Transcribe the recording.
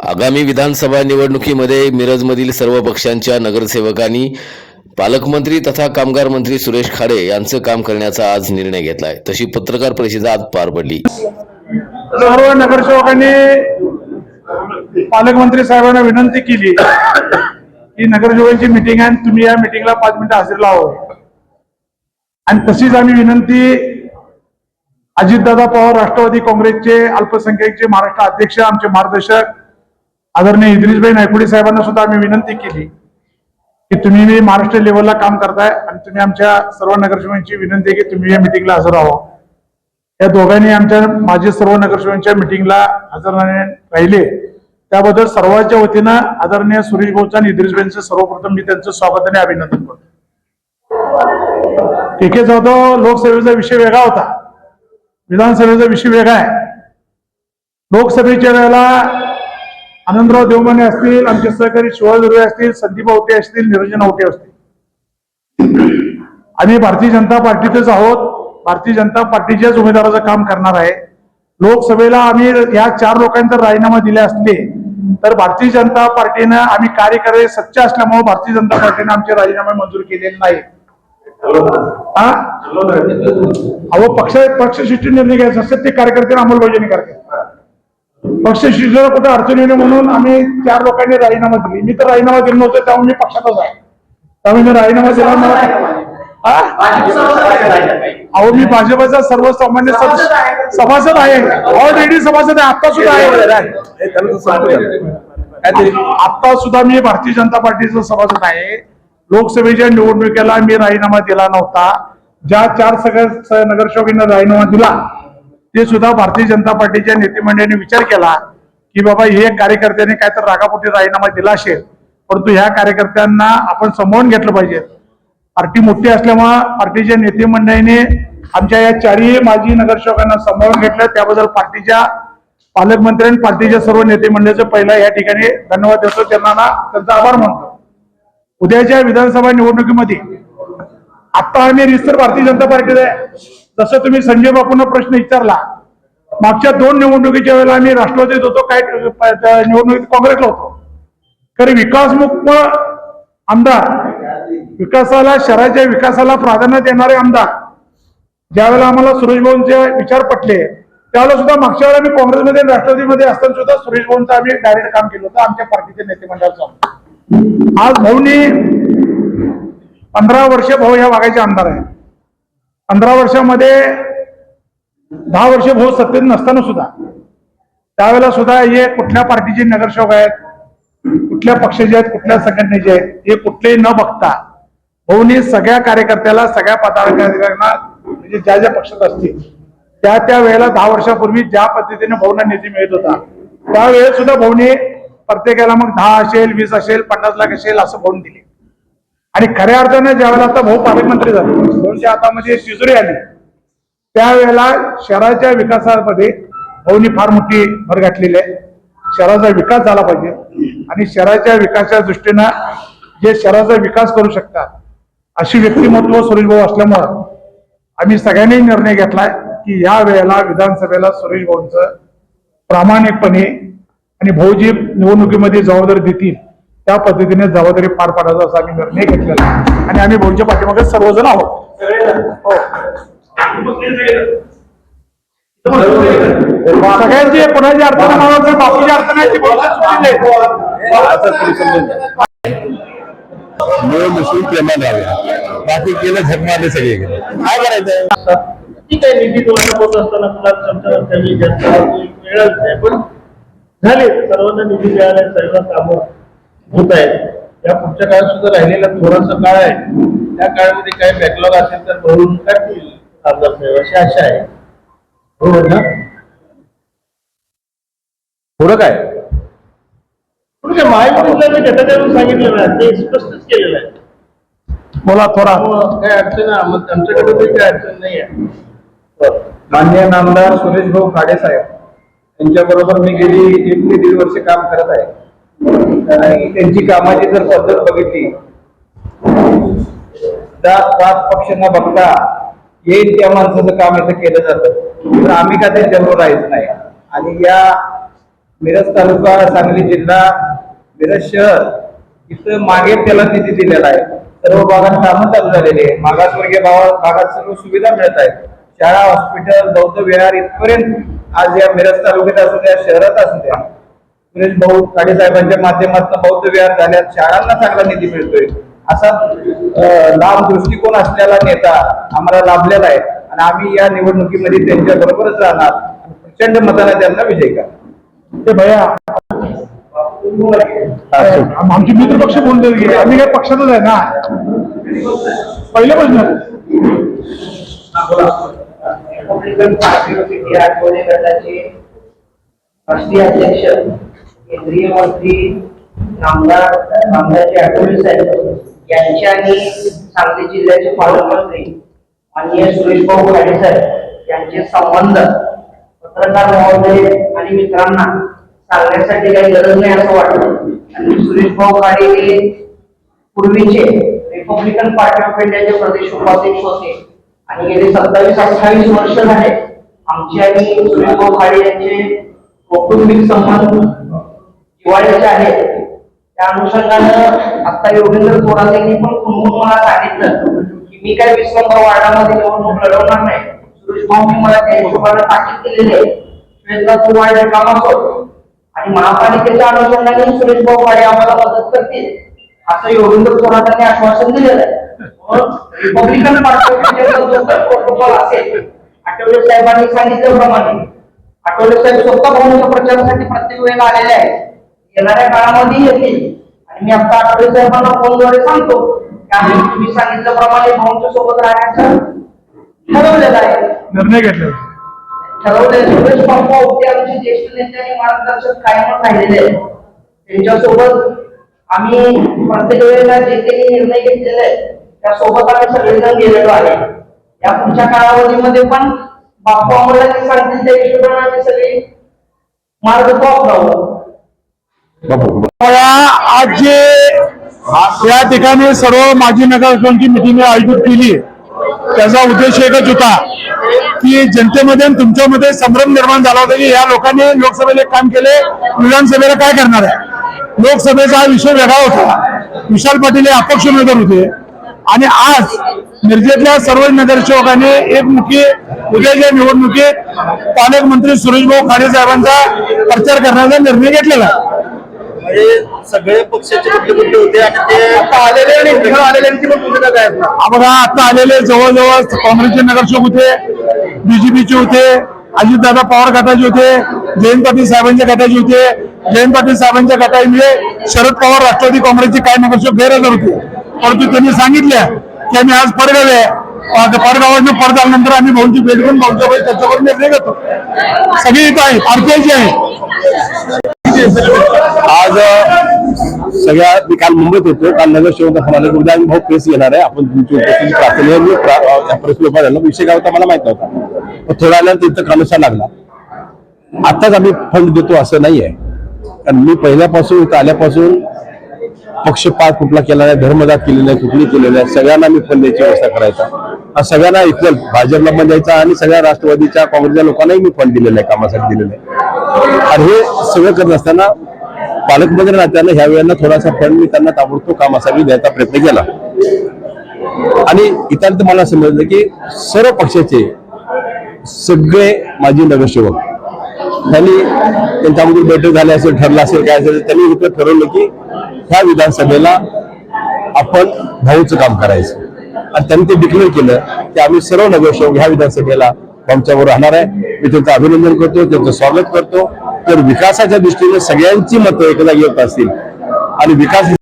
आगामी विधानसभा निवडणुकीमध्ये मिरजमधील सर्व पक्षांच्या नगरसेवकांनी पालकमंत्री तथा कामगार मंत्री सुरेश खाडे यांचं काम करण्याचा आज निर्णय घेतलाय. तशी पत्रकार परिषद आज पार पडली. सर्व नगरसेवकांनी पालकमंत्री साहेबांना विनंती केली की नगरसेवकांची मिटिंग आहे आणि तुम्ही या मिटिंगला पाच मिनिटं हजेर लावा आणि तशीच आम्ही विनंती अजितदादा पवार राष्ट्रवादी काँग्रेसचे अल्पसंख्याकचे महाराष्ट्र अध्यक्ष आमचे मार्गदर्शक आदरणीय इद्रिसभाई नायकुडे साहेबांना सुद्धा आम्ही विनंती केली की तुम्ही महाराष्ट्र लेवलला काम करताय आणि तुम्ही आमच्या सर्व नगरसेवकांची विनंती आहे की तुम्ही या मिटिंगला हजर राहा या दोघांनी आमच्या माझे सर्व नगरसेवकांच्या मिटिंगला हजर राहिले. त्याबद्दल सर्वांच्या वतीनं आदरणीय सुरेश भाऊचा आणि इद्रिसबाईंचं सर्वप्रथम मी त्यांचं स्वागत आणि अभिनंदन करतो. के के जाधव लोकसभेचा विषय वेगळा होता. विधानसभेचा विषय वेगळा आहे. लोकसभेच्या वेळेला आनंदराव देवमाने असतील आमचे सहकारी शिवाजी दुर्वे असतील संदीप आवटे असतील निरंजन आवटे असतील. आम्ही भारतीय जनता पार्टीतच आहोत. भारतीय जनता पार्टीच्याच उमेदवाराचं काम करणार आहे. लोकसभेला आम्ही या चार लोकांचा राजीनामा दिले असले तर भारतीय जनता पार्टीनं आम्ही कार्यकर्ते सच्च असल्यामुळे भारतीय जनता पार्टीनं आमचे राजीनामे मंजूर केलेले नाही हा? अहो पक्ष पक्षशिष्टी निर्णय घ्यायचा असतात ते कार्यकर्त्यांना अंमलबजावणी करतात पक्षशिष्टीला कुठं अडचण येणे म्हणून आम्ही चार लोकांनी राजीनामा दिली. मी तर राजीनामा दिला नव्हतं त्यामुळे मी पक्षातच आहे. त्यामुळे मी राजीनामा दिला मला? अहो मी भाजपचा सर्वसामान्य सभासद आहे. ऑलरेडी सभासद आहे आता सुद्धा आहे. आता सुद्धा मी भारतीय जनता पार्टीचा सभासद आहे. लोकसभेच्या निवडणुकीला मी राजीनामा दिला नव्हता. ज्या चार सगळ्या नगरसेवकांना राजीनामा दिला ते सुद्धा भारतीय जनता पार्टीच्या नेतेमंडळीने विचार केला की बाबा हे कार्यकर्त्यांनी काय तर रागापोटी राजीनामा दिला असेल परंतु ह्या कार्यकर्त्यांना आपण समवून घेतलं पाहिजे. पार्टी मोठी असल्यामुळं पार्टीच्या नेते मंडळीने आमच्या या चारही माजी नगरसेवकांना समजावून घेतलं. त्याबद्दल पार्टीच्या पालकमंत्री आणि पार्टीच्या सर्व नेतेमंडळाचं पहिला या ठिकाणी धन्यवाद देतो. त्यांना ना त्यांचा आभार मानतो. उद्याच्या विधानसभा निवडणुकीमध्ये आता आम्ही रिस्तर भारतीय जनता पार्टीत आहे. जसं तुम्ही संजय बापूंना प्रश्न विचारला मागच्या दोन निवडणुकीच्या वेळेला आम्ही राष्ट्रवादीत होतो काय निवडणुकीत काँग्रेसला होतो. कारण विकासमुक्त आमदार विकासाला शहराच्या विकासाला प्राधान्य देणारे आमदार ज्यावेळेला आम्हाला सुरेशभाऊंचे विचार पटले त्यावेळेला सुद्धा मागच्या वेळेला आम्ही काँग्रेसमध्ये राष्ट्रवादीमध्ये असताना सुद्धा सुरेशभाऊंचं आम्ही डायरेक्ट काम केलं होतं आमच्या पार्टीच्या नेते मंडळाचं. आज भाऊनी पंधरा वर्ष भाऊ या भागाचे आमदार आहे पंधरा वर्षामध्ये दहा वर्ष भाऊ सत्तेत नसताना सुद्धा. त्यावेळेला सुद्धा हे कुठल्या पार्टीचे नगरसेवक आहेत कुठल्या पक्षाचे आहेत कुठल्या संघटनेचे आहेत हे कुठलेही न बघता भाऊनी सगळ्या कार्यकर्त्याला सगळ्या पदाधिकाऱ्यांना म्हणजे ज्या ज्या पक्षात असतील त्या त्या वेळेला दहा वर्षापूर्वी ज्या पद्धतीने भाऊना निधी मिळत होता त्यावेळेस सुद्धा भाऊनी प्रत्येकाला मग दहा असेल वीस असेल पन्नास लाख असेल असं भाऊन दिले. आणि खऱ्या अर्थाने ज्यावेळेला आता भाऊ पालकमंत्री झाले भाऊंच्या आतामध्ये तिजोरी आली त्यावेळेला शहराच्या विकासामध्ये भाऊनी फार मोठी भर घातलेली आहे. शहराचा विकास झाला पाहिजे आणि शहराच्या विकासाच्या दृष्टीनं जे शहराचा विकास करू शकतात अशी व्यक्तिमत्व सुरेश भाऊ असल्यामुळं आम्ही सगळ्यांनी निर्णय घेतलाय की या वेळेला विधानसभेला सुरेश भाऊंचं प्रामाणिकपणे आणि भाऊजी निवडणुकीमध्ये जबाबदारी देतील. त्या पद्धतीने जबाबदारी पार पाडायचा असा आम्ही निर्णय घेतलेला आहे. आणि आम्ही भाऊंच्या पाठीमागे सर्वजण आहोत. हो सगळ्यांची कोणाची अडचण नाही बापूची अडचण प्रेमाने राहूया बाकी केलं झगमारले सगळे गेले काय करायचं ठीक आहे निधी होत असताना तुला कमी जास्त पण झाले. सर्वांना निधी मिळाला सर्व कामं होत आहेत या पुढच्या काळात सुद्धा राहिलेला थोडासा काळ आहे? त्या काळामध्ये काही बॅकलॉग असेल तर भरून काढतील आमदार साहेब अशी आशा आहे. बरोबर ना? पुढं काय? पुढे महायुतीला मी सांगितलेलं आहे ते स्पष्टच केलेलं आहे. बोला थोडा. त्यामुळं काय अडचण आमच्याकडे काही अडचण नाही आहे. मान्य नामदार सुरेश भाऊ खाडे साहेब यांच्याबरोबर मी गेली एक ते दीड वर्ष काम करत आहे. आणि त्यांची कामाची जर पद्धत बघितली जात पाच पक्ष न बघता येईल त्या माणसाचं काम इथं केलं जातं. तर आम्ही का त्यांच्याबरोबर राहायचं नाही? आणि या मिरज तालुका सांगली जिल्हा मिरज शहर इथं मागे त्याला निधी दिलेला आहे. सर्व भागात कामं चालू झालेली आहे मागासवर्गीय भागात भागात सर्व सुविधा मिळत आहेत. शाळा हॉस्पिटल बौद्ध विहार इथपर्यंत आज या मिरज तालुक्यात असू द्या शहरात असू द्या सुरेश भाऊ काळे साहेबांच्या माध्यमातून बौद्ध विहार झाल्यात शाळांना चांगला निधी मिळतोय. असा लांब दृष्टिकोन असलेला नेता आम्हाला लाभलेला आहे. आणि आम्ही या निवडणुकीमध्ये त्यांच्या बरोबरच राहणार. प्रचंड मताने त्यांना विजय ते भैया. आम- आमचे मित्र पक्ष बोलले गेले आम्ही काय पक्षातच आहे ना? आठवले गटाचे राष्ट्रीय अध्यक्ष केंद्रीय मंत्री नामदार नामदारचे आठवले साहेब यांचे आणि सांगली जिल्ह्याचे पालकमंत्री माननीय सुरेश भाऊ खाडे साहेब यांचे संबंध पत्रकार महोदय आणि मित्रांना सांगण्यासाठी काही गरज नाही असं वाटतं. आणि सुरेश भाऊ खाडे हे पूर्वीचे रिपब्लिकन पार्टी ऑफ इंडियाचे प्रदेश उपाध्यक्ष होते. आणि गेले सत्तावीस अठ्ठावीस वर्ष झाले आमचे आणि सुरेशभाऊ खाडे यांचे कौटुंबिक संबंध जिव्हाळ्याचे आहेत. त्या अनुषंगानं आता योगेंद्र थोरात यांनी पण खुनवून मला सांगितलं की मी काय विश्वभाव वार्डामध्ये निवडणूक लढवणार नाही. सुरेश भाऊंनी मला त्या हिशोबाने ताकीद केलेली आहे. श्वेता आणि महापालिकेच्या अनुषंगाने सुरेश भाऊ वाडे आम्हाला मदत करतील. असं योगेंद्र थोरातांनी आश्वासन दिलेलं आहे. म्हणून रिपब्लिकन प्रोटोकॉल असेल आठवले साहेबांनी सांगितल्याप्रमाणे आठवले साहेब स्वतः भाऊंच्या प्रचारासाठी प्रत्येक वेळेला आलेले आहेत. येणाऱ्या काळामध्ये येतील. आणि मी आता आठवले साहेबांना फोनद्वारे सांगतो आम्ही तुम्ही सांगितल्याप्रमाणे भाऊंच्या सोबत राहण्याचं ठरवलेलं आहे. निर्णय घेतले ठरवले सुरेश बाबू होते आमचे ज्येष्ठ नेते आणि मार्गदर्शक कायमच राहिलेले आहेत. त्यांच्यासोबत आम्ही प्रत्येक वेळेला जे काही निर्णय घेतलेले आहेत त्यासोबत आम्ही सगळेजण गेलेलो आहे. या पुढच्या कालावधीमध्ये पण बापू आम्हाला जे सांगतील त्या हिशोबाने आम्ही सगळे मार्ग अपनावू आज जे या ठिकाणी सर्व माजी नगरसेवकांची मिटिंग आयोजित केली त्याचा उद्देश एकच होता की जनतेमध्ये तुमच्यामध्ये संभ्रम निर्माण झाला होता की या लोकांनी लोकसभेला एक काम केले विधानसभेला काय करणार आहे? लोकसभेचा हा विषय वेगळा होता. विशाल पाटील हे अपक्ष उमेदवार होते. आणि आज मिरजेतल्या सर्व नगरसेवकांनी एकमुखी उद्याच्या निवडणुकीत पालकमंत्री सुरेशभाऊ खाडे साहेबांचा प्रचार करण्याचा निर्णय घेतलेला आहे. म्हणजे सगळे पक्षाचे कुठले कुठले होते आणि ते आता आलेले आणि इकडे आलेल्यांची पण भूमिका काय असणार हा बघा आता आलेले जवळजवळ काँग्रेसचे नगरसेवक होते बीजेपीचे होते अजितदादा पवार गटाचे होते जयंत पाटील साहेबांच्या गटाचे होते. जयंत पाटील साहेबांच्या गटामुळे शरद पवार राष्ट्रवादी काँग्रेसचे काही नगरसेवक गैरहजर होते. परंतु त्यांनी सांगितलं की आम्ही आज परगाव आहे. आज परगावातून परत आल्यानंतर आम्ही भाऊंची भेट घेऊन भाऊंच्या वेळी त्याच्यावर निर्णय घेतो. सगळी इथं आहेत आरपीआयची आहे सगळ्या मी काल मुंबईत होतो. काल नगरसेवक म्हणाले उद्या आम्ही भाऊ प्रेस येणार आहे. आपण तुमची उपस्थिती प्रार्थना मी प्रा- प्रेस विषय काय होता मला माहीत नव्हता. मग थोड्या वेळानंतर इथं कानुसा लागला. आताच आम्ही फंड देतो असं नाही आहे कारण मी पहिल्यापासून इथं आल्यापासून पक्षपात कुठला केला नाही धर्मदात केले नाही कुठली केले नाही. सगळ्यांना मी फंड द्यायची व्यवस्था करायचा. हा सगळ्यांना इक्वल भाजपला पण द्यायचा आणि सगळ्या राष्ट्रवादीच्या काँग्रेसच्या लोकांनाही मी फंड दिलेला आहे कामासाठी दिलेलं आहे. आणि हे सगळं करत असताना पालकमंत्री नात्यानं ह्या वेळेला थोडासा फंड मी त्यांना ताबडतोब कामासाठी द्यायचा प्रयत्न केला. आणि इतर मला समजलं की सर्व पक्षाचे सगळे माजी नगरसेवक त्यांनी त्यांच्यामध्ये बैठक झाली असेल ठरलं असेल काय असेल त्यांनी इथं ठरवलं की ह्या विधानसभेला आपण भाऊचं काम करायचं. आणि त्यांनी ते डिक्लेअर केलं की आम्ही सर्व नगरसेवक ह्या विधानसभेला आमच्याबरोबर राहणार आहे. मी त्यांचं अभिनंदन करतो त्यांचं स्वागत करतो. तर विकासाच्या दृष्टीने सगळ्यांची मतं एकदा येत असतील आणि विकास